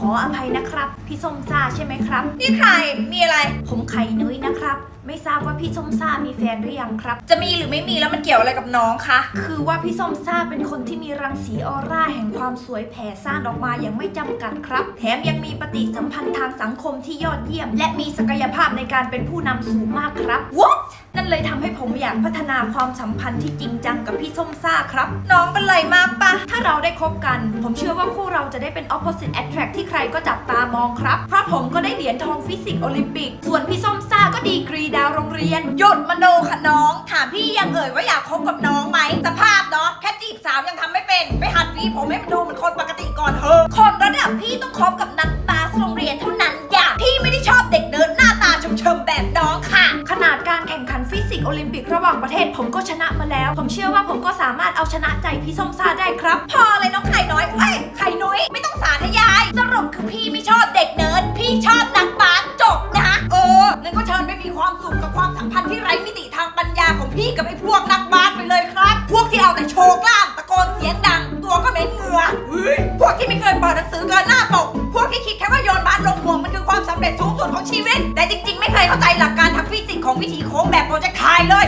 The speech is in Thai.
ขออภัยนะครับ พี่ส้มซ่าใช่ไหมครับ นี่ใคร มีอะไร ผมไข่นุ้ยนะครับ ไม่ทราบว่าพี่ส้มซ่ามีแฟนหรือยังครับ จะมีหรือไม่มีแล้วมันเกี่ยวอะไรกับน้องคะ คือว่าพี่ส้มซ่าเป็นคนที่มีรังสีออร่าแห่งความสวยแผ่ซ่านออกมาอย่างไม่จำกัดครับ แถมยังมีปฏิสัมพันธ์ทางสังคมที่ยอดเยี่ยม และมีศักยภาพในการเป็นผู้นำสูงมากครับ What นั่นเลยทำให้ผมอยากพัฒนาความสัมพันธ์ที่จริงจังกับพี่ส้มซ่าครับ น้องเป็นไรมากะ ถ้าเราได้คบกัน ผมเชื่อว่าคู่เราจะได้เป็น opposite attract ที่ใครก็จับตามองครับ เพราะผมก็ได้เหรียญทองฟิสิกส์โอลิมปิก ส่วนพี่ส้มซ่าก็ดีกรีดาวโรงเรียน หยดมโนค่ะน้อง ถามพี่ยังเอ่ยว่าอยากคบกับน้องไหมสภาพเนาะ แค่จีบสาวยังทำไม่เป็น ไปหัดวีผมให้มันดูเหมือนคนปกติก่อนเถอะ คนระดับพี่ต้องคบกับนัก นาดการแข่งขันฟิสิกส์โอลิมปิกระหว่างประเทศ ผมก็ชนะมาแล้ว ผมเชื่อว่าผมก็สามารถเอาชนะใจพี่ส้มซาได้ครับ พอเลยน้องไข่น้อยเอ้ยไข่นุ้ยไม่ต้องสาธยาย สรุปคือพี่ไม่ชอบเด็กเนิร์ดพี่ชอบนักบาสจบนะ เอองั้นก็เชิญไปมีความสุขกับความสัมพันธ์ที่ไร้มิติทางปัญญาของพี่กับไอ้พวกนักบาสไปเลยครับ พวกที่เอาแต่โชว์กล้ามตะโกนเสียงดัง ตัวก็เหม็นเหงื่อเฮ้ยพวกที่ไม่เคยเปิดหนังสือเกินหน้าปกพวกที่คิดแค่ว่าโยนบาสลงห่วงมันคือความสำเร็จสูงสุดของชีวิต แต่จริง ๆ ไม่เคยเข้าใจหลัก วิธีโค้งแบบโปรเจกต์ไทยเลย